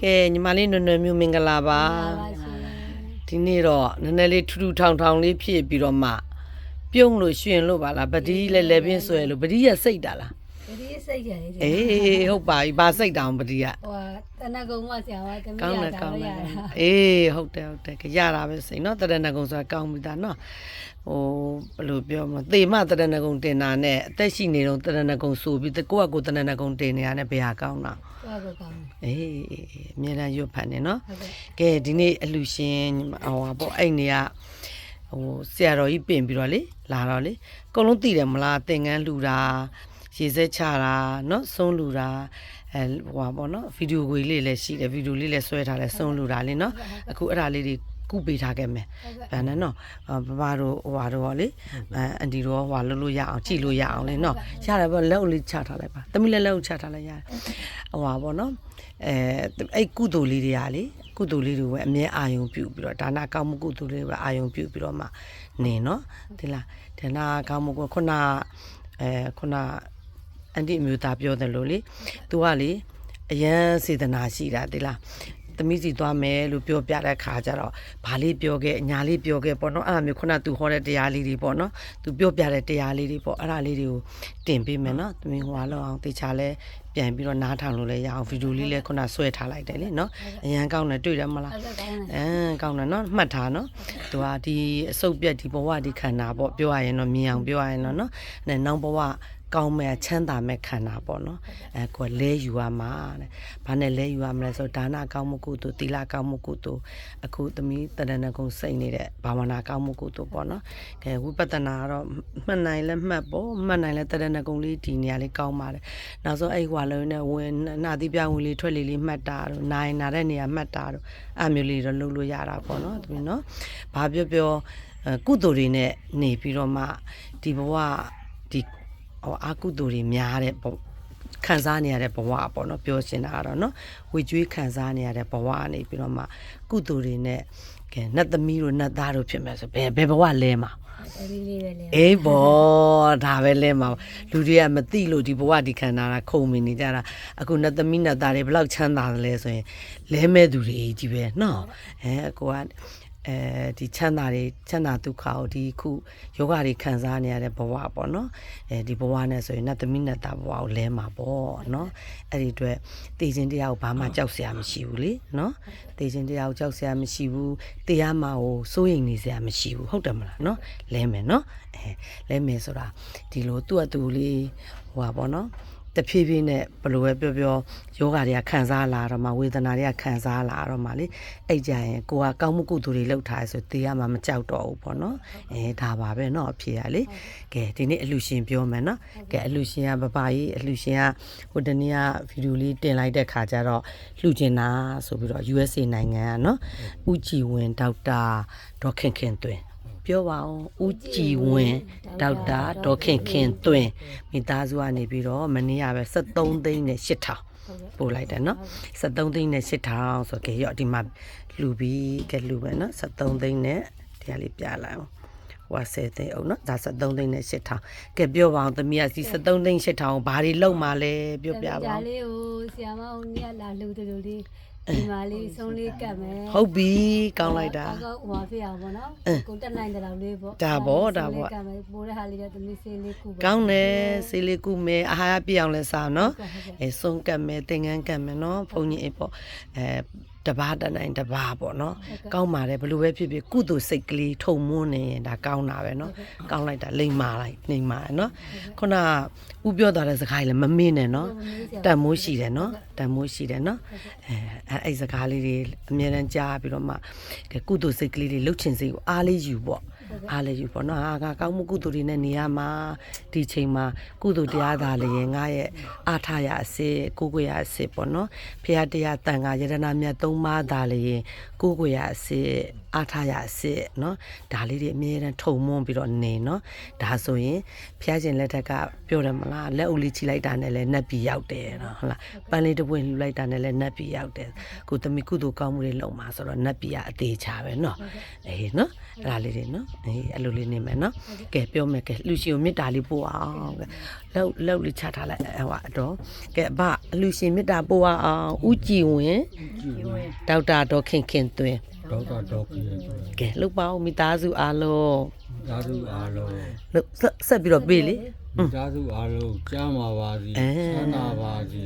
ကဲညီမလေးနွယ်နွယ်မျိုးမင်္ဂလာပါပါရှင်ဒီနေ့တော့နည်းနည်းလေးထူးထူးထောင်ထောင်လေးဖြစ်ပြီးတော့မှပြုံးလို့ရှင်လို့ပါလားပတိလဲလဲပင်းဆွဲလို့ပတိရစိတ်တာလား ဒီစိတ်ကြတယ်အေးဟုတ်ပါပြီဘာစိတ်တောင်ပတိကဟိုတနကုံမဆရာကတမီးကောင်းရတယ်တာကောင်းရတယ်တာအေးဟုတ်တယ်ဟုတ်တယ်ကြရတာပဲစိတ်နော်တရဏဂုံဆိုတာကောင်းပြီသားနော်ဟိုဘယ်လိုပြောမလဲသေမတရဏဂုံတင်တာနဲ့အသက်ရှိနေတော့တရဏဂုံဆိုပြီးကိုယ့်အကိုတရဏဂုံတင်နေရတဲ့ဘယ်ဟာကောင်းတာတော့ကောကောင်းအေးအမြဲတမ်းရွတ်ဖတ်နေနော်ဟုတ်ကဲ့ကဲဒီနေ့အလူရှင်ညီမဟိုဟာပေါ့အဲ့နေကဟိုဆရာတော်ကြီးပြင်ပြီးတော့လေလာတော့လေအကုန်လုံးတည်တယ်မလားသင်ငန်းလှူတာ ရေစက်ချတာเนาะဆုံးလှူတာအဲဟိုဟာပေါ့เนาะဗီဒီယိုခွေလေးလည်းရှိတယ်ဗီဒီယိုလေးလည်းဆွဲထားတယ်ဆုံးလှူတာလေเนาะအခုအဲ့ဒါလေးတွေကုပေးထားခဲ့မယ်ဗန်နဲ့เนาะဘဘတို့ဟိုဟာတို့ဟောလေအဲအန်တီတို့ဟိုဟာလုပ်လို့ရအောင်ကြည့်လို့ရအောင်လေเนาะရတယ်ပေါ့လက်အုပ်လေးချထားလိုက်ပါတမီးလည်းလက်အုပ်ချထားလိုက်ရတယ်ဟိုဟာပေါ့เนาะအဲအဲ့ကုသိုလ်လေးတွေကလေ ကုသိုလ်လေးတွေပဲအမြဲအာယုံပြုပြီးတော့ဒါနကောင်းမှုကုသိုလ်လေးတွေပဲအာယုံပြုပြီးတော့မှနေနော်ဒီလားဒါနကောင်းမှုကခုနအဲခုန အန်တီအမျိုးသားပြောတယ်လို့လေသူကလေအရန်စေတနာရှိတာဒီလားသမီးစီသွားမယ်လို့ပြောပြတဲ့ခါကျတော့ဘာလေးပြောခဲ့အညာလေးပြောခဲ့ပေါ့နော်အဲ့ဒါမျိုးခုနသူဟောတဲ့တရားလေးတွေပေါ့နော်သူပြောပြတဲ့တရားလေးတွေပေါ့အဲ့ဒါလေးတွေကိုတင်ပေးမယ်နော်သမီးဟွာလောက်အောင်တေချာလဲပြန်ပြီးတော့နားထောင်လို့လဲရအောင်ဗီဒီယိုလေးလဲခုနဆွဲထားလိုက်တယ်လေနော်အရန်ကောင်းတယ်တွေ့တယ်မလားဟုတ်ကဲ့ကောင်းတယ်အမ်ကောင်းတယ်နော်မှတ်ထားနော်သူကဒီအစုပ်ပြက်ဒီဘဝဒီခန္ဓာပေါ့ပြောရရင်တော့မြင်အောင်ပြောရရင်တော့နော်အဲနောက်ဘဝ ကောင်းမဲ့ချမ်းသာမဲ့ခန္ဓာပေါ့နော်အဲကိုယ်လဲယူရမှာတဲ့ဘာနဲ့လဲယူရမလဲဆိုဒါနကောင်းမှုကုသိုလ်သီလကောင်းမှုကုသိုလ်အခုသမီးတရဏဂုံစိတ်နေတဲ့ဘာဝနာကောင်းမှုကုသိုလ်ပေါ့နော်ကဲဝိပဿနာကတော့မှတ်နိုင်လဲမှတ်ပေါ့မှတ်နိုင်လဲတရဏဂုံလေးဒီနေရာလေးကောင်းပါတယ်နောက်ဆုံးအဲ့ဟွာလုံးနဲ့ဝင်နာတိပြဝင်လေးထွက်လေးလေးမှတ်တာတို့နိုင်နာတဲ့နေရာမှတ်တာတို့အမျိုးလေးတော့လုပ်လို့ရတာပေါ့နော်သမီးနော်ဘာပြောပြောအဲကုသိုလ်တွေနဲ့နေပြီးတော့မှဒီဘဝဒီ ဟိုအကုသိုလ်တွေများတဲ့ပေါ့ခံစားနေရတဲ့ဘဝပေါ့နော်ပြောရှင်းတာကတော့နော်ဝေကျွေးခံစားနေရတဲ့ဘဝကနေပြီးတော့မှကုသိုလ်တွေနဲ့ကဲနတ်သမီးတို့နတ်သားတို့ဖြစ်မယ်ဆိုဘယ်ဘယ်ဘဝလဲမှာအဲဒီလေးပဲလေအေးဘောဒါပဲလဲမှာလူတွေကမသိလို့ဒီဘဝဒီခန္ဓာကခုံမနေကြတာအခုနတ်သမီးနတ်သားတွေဘယ်လောက်ချမ်းသာတယ်လဲဆိုရင်လဲမဲ့သူတွေကြီးပဲနော်အဲအကိုက အဲဒီချမ်းသာတွေချမ်းသာဒုက္ခကိုဒီခုယောဂတွေခံစားနေရတဲ့ဘဝပေါ့နော်အဲဒီဘဝနဲ့ဆိုရင်နတ်သမီးနတ်သားဘဝကိုလဲမှာပေါ့နော်အဲ့ဒီအတွက်တည်ခြင်းတရားကိုဘာမှကြောက်စရာမရှိဘူးလေနော်တည်ခြင်းတရားကိုကြောက်စရာမရှိဘူးတရားမှာကိုစိုးရိမ်နေစရာမရှိဘူးဟုတ်တယ်မလားနော်လဲမယ်နော်အဲလဲမယ်ဆိုတာဒီလိုသူ့အတူလေးဟိုပါပေါ့နော် တဖြည်းဖြည်းနဲ့ဘယ်လိုပဲပြောပြောယောဂတွေကခံစားလာတော့မှဝေဒနာတွေကခံစားလာတော့မှလေအဲ့ကြရင်ကိုကကောင်းမှုကုသိုလ်တွေလုပ်ထားရဆိုတေးရမှာမကြောက်တော့ဘူးပေါ့နော်အဲဒါပါပဲเนาะအဖြေရလေကဲဒီနေ့အလူရှင်ပြောမယ်เนาะကဲအလူရှင်ကပပကြီးအလူရှင်ကဟိုတနေ့ကဗီဒီယိုလေးတင်လိုက်တဲ့ခါကျတော့လှူကျင်တာဆိုပြီးတော့ USA နိုင်ငံကเนาะဦးကြည်ဝင်ဒေါက်တာဒေါက်ခင်ခင်တွင် ပြောပါအောင်ဦးကြည်ဝင်းဒေါက်တာဒေါက်ခင်ခင်သွင်းမိသားစုကနေပြီးတော့မနေ့ကပဲ73သိန်းနဲ့8000ပို့လိုက်တယ်နော်73သိန်းနဲ့8000ဆိုကြရော့ဒီမှာလူပြီးကဲလူပဲနော်73သိန်းနဲ့ဒီကလေးပြလိုက်အောင်ဟို10သိန်းအောင်နော်ဒါ73သိန်းနဲ့8000ကဲပြောပါအောင်သမီးကဒီ73သိန်း8000ကိုဘာတွေလောက်မှလဲပြောပြပါဒါအောင်လေးကိုဆရာမဦးနေလာလှူတယ်လို့လေး ဒီမှာလေးဆုံးလေးကတ်မယ်ဟုတ်ပြီကောင်းလိုက်တာကောဟိုဖြစ်အောင်ပေါ့နော်ကိုတက်နိုင်တဲ့လောက်လေးပေါ့ဒါပေါ့ဒါပေါ့ကတ်မယ်ပိုးတဲ့ဟာလေးကသမီးစင်းလေးကုကောင်းတယ်စေးလေးကုမယ်အာဟာရပြည့်အောင်လဲစားနော်ဟုတ်ကဲ့အဲဆုံးကတ်မယ်သင်္ကန်းကတ်မယ်နော်ဘုန်းကြီးအေးပေါ့အဲ တပားတနိုင်တပားပေါ့နော်ကောင်းပါတယ်ဘယ်လိုပဲဖြစ်ဖြစ်ကုသိုလ်စိတ်ကလေးထုံမွန်းနေရင်ဒါကောင်းတာပဲနော်ကောင်းလိုက်တာလိမ့်မာလိုက်လိမ့်မာတယ်နော်ခုနကဥပြောသွားတဲ့စကားကြီးလည်းမမင်းနဲ့နော်တန်မိုးရှိတယ်နော်တန်မိုးရှိတယ်နော်အဲအဲအဲ့စကားလေးတွေအမြဲတမ်းကြားပြီးတော့မှကဲကုသိုလ်စိတ်ကလေးတွေလှုပ်ချင်စိတ်ကိုအားလေးယူပေါ့ အားလည်းယူပေါ့နော်ဟာကကောင်းမှုကုသိုလ်တွေနဲ့နေရမှာဒီချိန်မှာကုသိုလ်တရားသာလည်းရင်ငါရဲ့အာထရအစစ်ကိုကိုရအစစ်ပေါ့နော်ဖရာတရားတန်ခါယရနာမြတ်သုံးပါးသာလည်းရင်ကိုကိုရအစစ်အာထရအစစ်နော်ဒါလေးတွေအမြဲတမ်းထုံမွန်းပြီးတော့နေနော်ဒါဆိုရင်ဖရာရှင်လက်ထက်ကပြောတယ်မလားလက်အုပ်လေးချီလိုက်တာနဲ့လည်းနှက်ပြီးရောက်တယ်နော်ဟုတ်လားပန်းလေးတစ်ပွင့်လှူလိုက်တာနဲ့လည်းနှက်ပြီးရောက်တယ်ကိုသမီးကုသိုလ်ကောင်းမှုတွေလုပ်မှာဆိုတော့နှက်ပြီးရအသေးချပဲနော်အေးနော်အဲ့ဒါလေးတွေနော်အေးအဲ့လိုလေးနေမယ်နော်ကဲပြောမယ်ကဲလူရှင်ကိုမေတ္တာလေးပို့အောင်ကဲလောက်လောက်လေးချထားလိုက်ဟိုအတော့ကဲအဘလူရှင်မေတ္တာပို့အောင်ဥကြည်ဝင်ဒေါက်တာဒေါ်ခင်ခင်သွင်းဒေါက်တာဒေါက်ကြီးကဲလုတ်ပါဦးမိသားစုအားလုံးဓာတုအားလုံးလုတ်ဆက်ဆက်ပြီးတော့ပြေးလေဓာတုအားလုံးကြားမှာပါစီအဲဆန္ဒပါစီ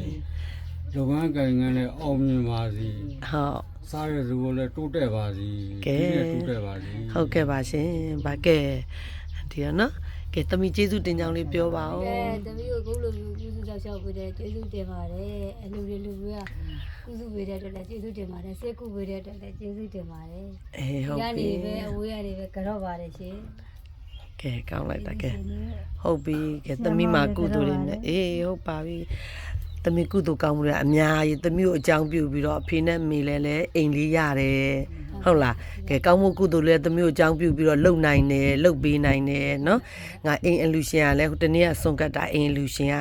လုပ်ငန်းကိုင်ငန်းနဲ့အောင်မြင်ပါစီဟုတ်စားရသူကိုလည်းတိုးတက်ပါစီကဲဒီနဲ့တိုးတက်ပါစီဟုတ်ကဲ့ပါရှင်ဘာကဲဒီရနော်ကဲတမီကျေးဇူးတင်ကြောင်းလေးပြောပါဦးကဲတမီးကိုအခုလိုမျိုးပြုစုကြောက်ရှောက်ပေးတယ်ကျေးဇူးတင်ပါတယ်အလူတွေလူတွေကကုစုပေးတဲ့အတွက်လည်းကျေးဇူးတင်ပါတယ်စိတ်ကုပေးတဲ့အတွက်လည်းကျေးဇူးတင်ပါတယ်အေးဟုတ်ရပြီနေပဲအဝေးရနေပဲကြောက်ပါတယ်ရှင်ကဲကောင်းလိုက်တာကဲဟုတ်ပြီကဲတမီမှာကုသိုလ်တွေနဲ့အေးဟုတ်ပါပြီ တမီကုသိုလ်ကောင်းမှုတွေအများကြီးတမီကိုအကြောင်းပြုပြီးတော့အဖေနဲ့မေလည်းလည်းအိမ်လေးရတယ်ဟုတ်လားကဲကောင်းမှုကုသိုလ်လည်းတမီကိုအကြောင်းပြုပြီးတော့လုံနိုင်တယ်လုံပေးနိုင်တယ်နော်ငါအိမ်အလူရှင်ကလည်းဟိုတနေ့ကဆွန်ကတ်တာအိမ်အလူရှင်က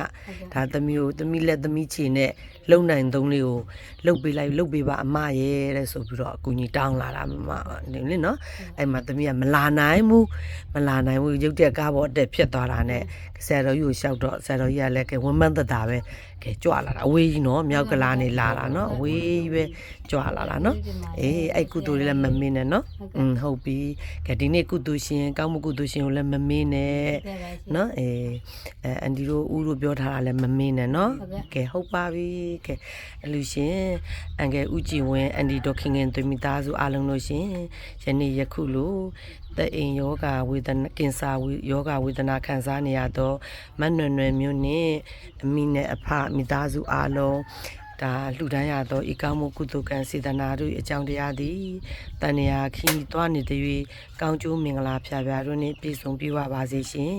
ဒါတမီကိုတမီလက်တမီချီနဲ့လုံနိုင်သုံးလေးကိုလုံပေးလိုက်လုံပေးပါအမရဲ့တဲ့ဆိုပြီးတော့အကူကြီးတောင်းလာတာမမနေလေနော်အဲ့မှာတမီကမလာနိုင်ဘူးမလာနိုင်ဘူးရုတ်တဲ့ကားပေါ်အတက်ဖြစ်သွားတာနဲ့ဆရာတော်ကြီးကိုလျှောက်တော့ဆရာတော်ကြီးကလည်းကဲဝမ်းမန်းသက်တာပဲ ကဲကြွလာတာအဝေးကြီးနော်မြောက်ကလာနေလာတာနော်အဝေးကြီးပဲကြွလာတာနော်အေးအဲ့ကုသိုလ်လေးလည်းမမင်းနဲ့နော်อืมဟုတ်ပြီကဲဒီနေ့ကုသိုလ်ရှင်ကောင်းမှုကုသိုလ်ရှင်ကိုလည်းမမင်းနဲ့ကဲပါရှင်နော်အေးအဲအန်ဒီတို့ဦးတို့ပြောထားတာလည်းမမင်းနဲ့နော်ဟုတ်ကဲ့ကဲဟုတ်ပါပြီကဲအလူရှင်အန်ကယ်ဦးကြည်ဝင်းအန်ဒီဒေါခင်ငင်သွေးမိသားစုအားလုံးလို့ရှင်ယနေ့ယခုလိုတဲ့အိမ်ယောဂဝေဒနာကင်ဆာဝေယောဂဝေဒနာခံစားနေရတော့မတ်နွယ်နွယ်မျိုးနဲ့အမိနဲ့အဖမိသားစုအားလုံး ဒါလှူဒန်းရသောဤကောင်းမှုကုသိုလ်ကံစေတနာတို့၏အကြောင်းတရားသည်တန်ရာခီးသွားနေတဲ့၍ကောင်းကျိုးမင်္ဂလာဖြာဖြာတို့နှင့်ပြည့်စုံပြည့်ဝပါစေရှင်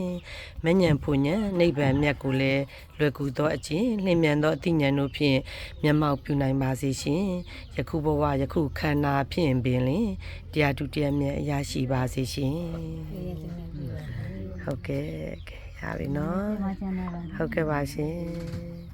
မဉ္ဇဉ်ဖူဉ္ဇဉ်နိဗ္ဗာန်မြတ်ကိုလည်းလွယ်ကူသောအခြင်းလင်းမြန်သောအသိဉာဏ်တို့ဖြင့်မျက်မှောက်ပြုနိုင်ပါစေရှင်ယခုဘဝယခုခန္ဓာဖြင့်ပင်လင်တရားတူတရားမြတ်ရရှိပါစေရှင်ကျေးဇူးတင်ပါတယ်ဟုတ်ကဲ့ကဲရပြီနော်မချမ်းသာပါဟုတ်ကဲ့ပါရှင်